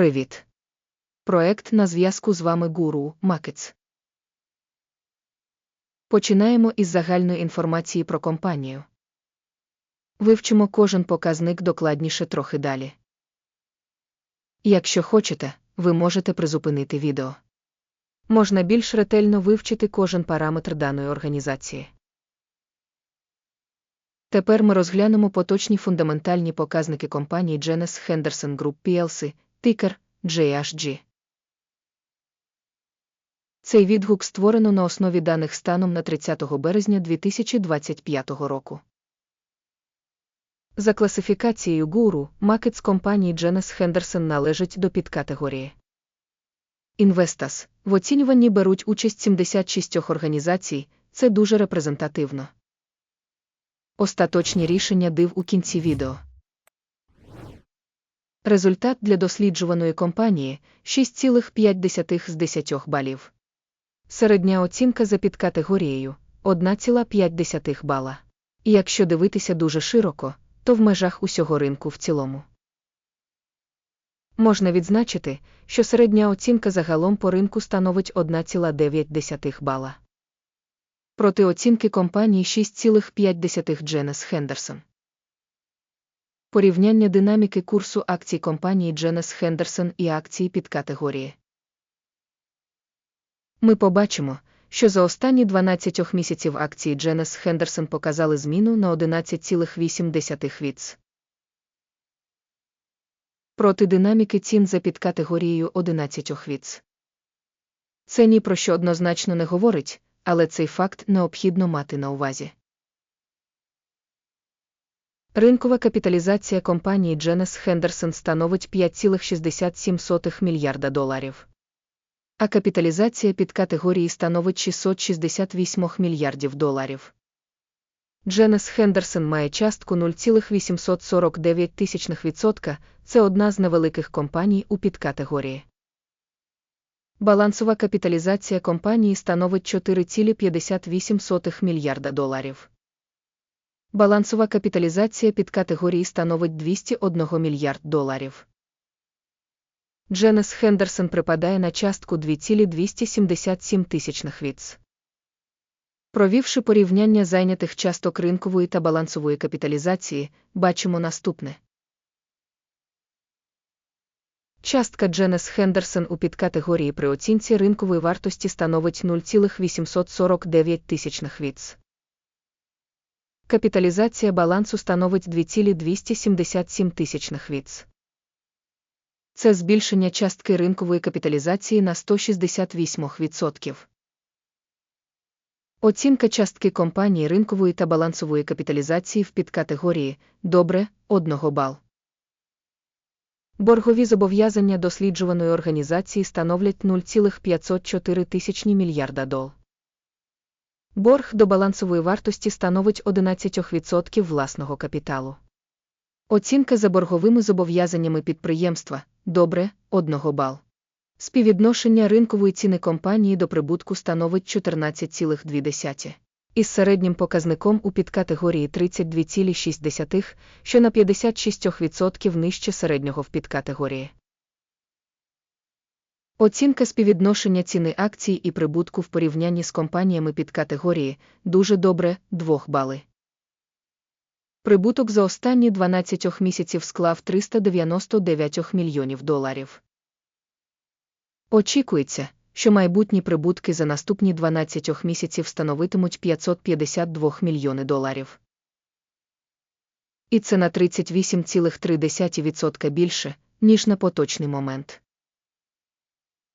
Привіт. Проект на зв'язку з вами Гуру Макетс. Починаємо із загальної інформації про компанію. Вивчимо кожен показник докладніше трохи далі. Якщо хочете, ви можете призупинити відео. Можна більш ретельно вивчити кожен параметр даної організації. Тепер ми розглянемо поточні фундаментальні показники компанії Genes Henderson Group plc, тикер JHG. Цей відгук створено на основі даних станом на 30 березня 2025 року. За класифікацією гуру, макет з компанії Genes Henderson належить до підкатегорії. Інвестас в оцінюванні беруть участь 76 організацій, це дуже репрезентативно. Остаточні рішення див у кінці відео. Результат для досліджуваної компанії 6,5 з 10 балів. Середня оцінка за підкатегорією 1,5 бала. І якщо дивитися дуже широко, то в межах усього ринку в цілому. Можна відзначити, що середня оцінка загалом по ринку становить 1,9 бала. Проти оцінки компанії 6,5 Дженес Хендерсон. Порівняння динаміки курсу акцій компанії Дженес Хендерсон і акції під категорії. Ми побачимо, що за останні 12 місяців акції Дженес Хендерсон показали зміну на 11,8 віц. Проти динаміки цін за підкатегорією 11 віц. Це ні про що однозначно не говорить, але цей факт необхідно мати на увазі. Ринкова капіталізація компанії Genes Henderson становить 5,67 мільярда доларів. А капіталізація під категорії становить 668 мільярдів доларів. Genes Henderson має частку 0,849%, це одна з невеликих компаній у підкатегорії. Балансова капіталізація компанії становить 4,58 мільярда доларів. Балансова капіталізація під категорії становить 201 мільярд доларів. Дженес Хендерсон припадає на частку 2,277 тисячних віц. Провівши порівняння зайнятих часток ринкової та балансової капіталізації, бачимо наступне. Частка Дженес Хендерсон у підкатегорії при оцінці ринкової вартості становить 0,849 тисячних віц. Капіталізація балансу становить 2,277 тисячних віц. Це збільшення частки ринкової капіталізації на 168%. Оцінка частки компанії ринкової та балансової капіталізації в підкатегорії добре 1 бал. Боргові зобов'язання досліджуваної організації становлять 0,504 тисячні мільярда дол. Борг до балансової вартості становить 11% власного капіталу. Оцінка за борговими зобов'язаннями підприємства добре 1 бал. Співвідношення ринкової ціни компанії до прибутку становить 14,2. Із середнім показником у підкатегорії 32,6, що на 56% нижче середнього в підкатегорії. Оцінка співвідношення ціни акцій і прибутку в порівнянні з компаніями підкатегорії дуже добре 2 бали. Прибуток за останні 12 місяців склав 399 мільйонів доларів. Очікується, що майбутні прибутки за наступні 12 місяців становитимуть 552 мільйони доларів. І це на 38,3% більше, ніж на поточний момент.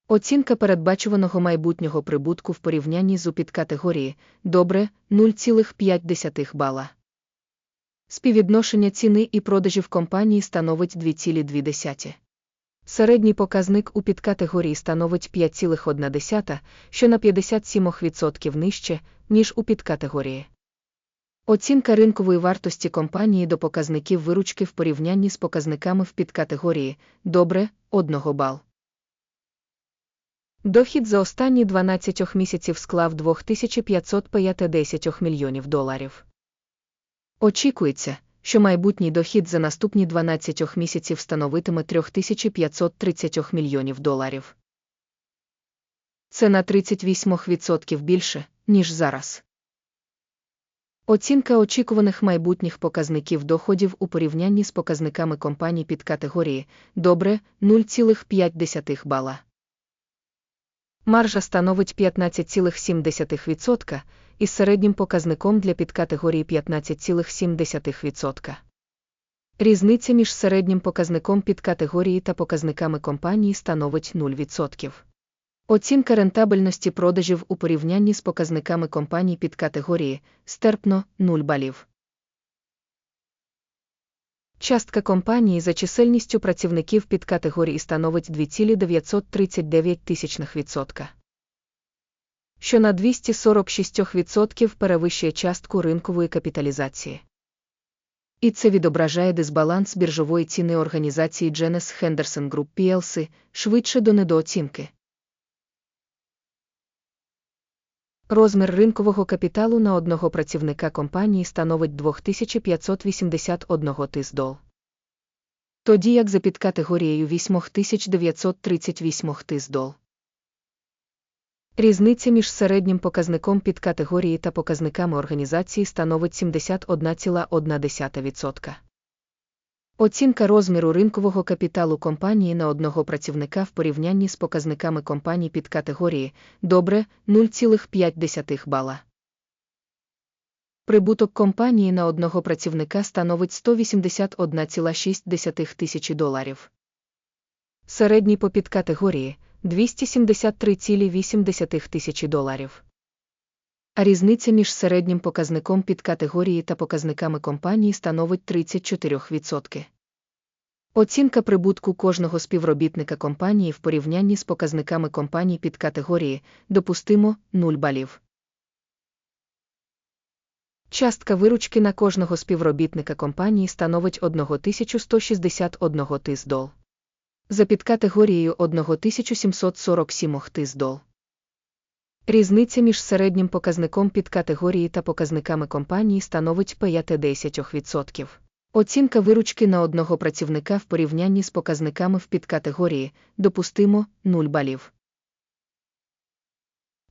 Оцінка передбачуваного майбутнього прибутку в порівнянні з у підкатегорії добре 0,5 бала. Співвідношення ціни і продажів компанії становить 2,2. Середній показник у підкатегорії становить 5,1, що на 57% нижче, ніж у підкатегорії. Оцінка ринкової вартості компанії до показників виручки в порівнянні з показниками в підкатегорії добре 1 бал. Дохід за останні 12 місяців склав 2550 мільйонів доларів. Очікується, що майбутній дохід за наступні 12 місяців становитиме 3530 мільйонів доларів. Це на 38% більше, ніж зараз. Оцінка очікуваних майбутніх показників доходів у порівнянні з показниками компаній під категорії добре 0,5 бала. Маржа становить 15,7% із середнім показником для підкатегорії 15,7%. Різниця між середнім показником підкатегорії та показниками компанії становить 0%. Оцінка рентабельності продажів у порівнянні з показниками компаній під категорії стерпно 0 балів. Частка компанії за чисельністю працівників під категорії становить 2,939%, що на 246% перевищує частку ринкової капіталізації. І це відображає дисбаланс біржової ціни організації Genes Henderson Group plc швидше до недооцінки. Розмір ринкового капіталу на одного працівника компанії становить 2581 тис дол. Тоді як за підкатегорією 8938 тис дол. Різниця між середнім показником підкатегорії та показниками організації становить 71,1%. Оцінка розміру ринкового капіталу компанії на одного працівника в порівнянні з показниками компаній під категорії добре 0,5 бала. Прибуток компанії на одного працівника становить 181,6 тисячі доларів. Середній по підкатегорії 273,8 тисячі доларів. Різниця між середнім показником підкатегорії та показниками компанії становить 34%. Оцінка прибутку кожного співробітника компанії в порівнянні з показниками компаній під категорії допустимо 0 балів. Частка виручки на кожного співробітника компанії становить 1161 тис дол. За підкатегорією 1747 тис дол. Різниця між середнім показником підкатегорії та показниками компанії становить 5-10%. Оцінка виручки на одного працівника в порівнянні з показниками в підкатегорії допустимо 0 балів.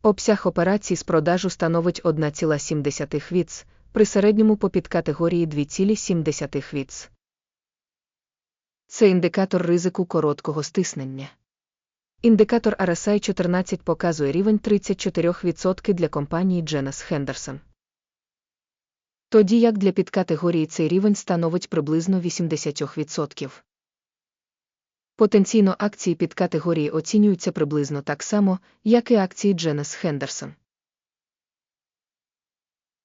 Обсяг операцій з продажу становить 1,7 віц, при середньому по підкатегорії 2,7 віц. Це індикатор ризику короткого стиснення. Індикатор RSI 14 показує рівень 34% для компанії Genes Henderson. Тоді як для підкатегорії цей рівень становить приблизно 80%. Потенційно акції підкатегорії оцінюються приблизно так само, як і акції Genes Henderson.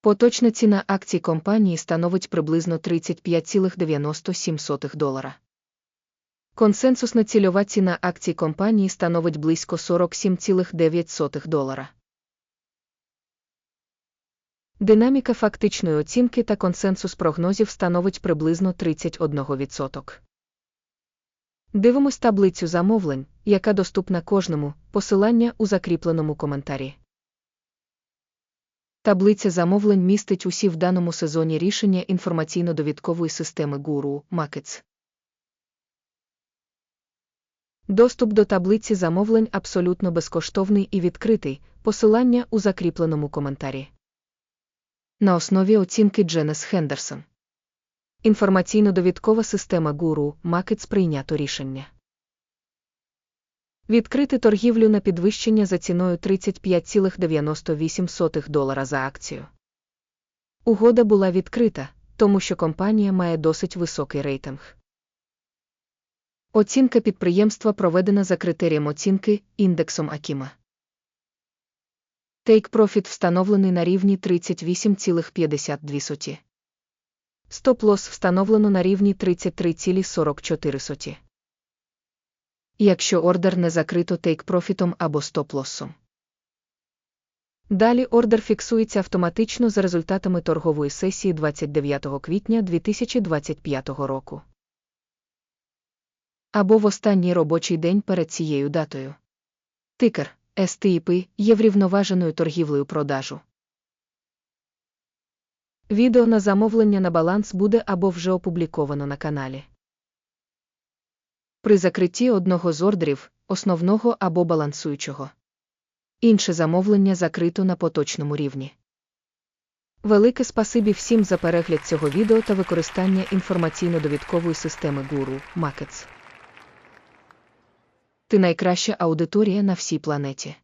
Поточна ціна акцій компанії становить приблизно 35,97 долара. Консенсусна цільова ціна акцій компанії становить близько 47,9 долара. Динаміка фактичної оцінки та консенсус прогнозів становить приблизно 31%. Дивимось таблицю замовлень, яка доступна кожному, посилання у закріпленому коментарі. Таблиця замовлень містить усі в даному сезоні рішення інформаційно-довідкової системи Guru Markets. Доступ до таблиці замовлень абсолютно безкоштовний і відкритий, посилання у закріпленому коментарі. На основі оцінки Дженес Хендерсон. Інформаційно-довідкова система Guru Markets прийнято рішення. Відкрити торгівлю на підвищення за ціною 35,98 долара за акцію. Угода була відкрита, тому що компанія має досить високий рейтинг. Оцінка підприємства проведена за критерієм оцінки індексом Акіма. Profit встановлений на рівні 38,52. Стоп-лосс встановлено на рівні 33,44. Якщо ордер не закрито Profit або стоп-лоссом. Далі ордер фіксується автоматично за результатами торгової сесії 29 квітня 2025 року або в останній робочий день перед цією датою. Тикер STIP є врівноваженою торгівлею продажу. Відео на замовлення на баланс буде або вже опубліковано на каналі. При закритті одного з ордерів, основного або балансуючого. Інше замовлення закрито на поточному рівні. Велике спасибі всім за перегляд цього відео та використання інформаційно-довідкової системи Guru Markets. Ти найкраща аудиторія на всій планеті.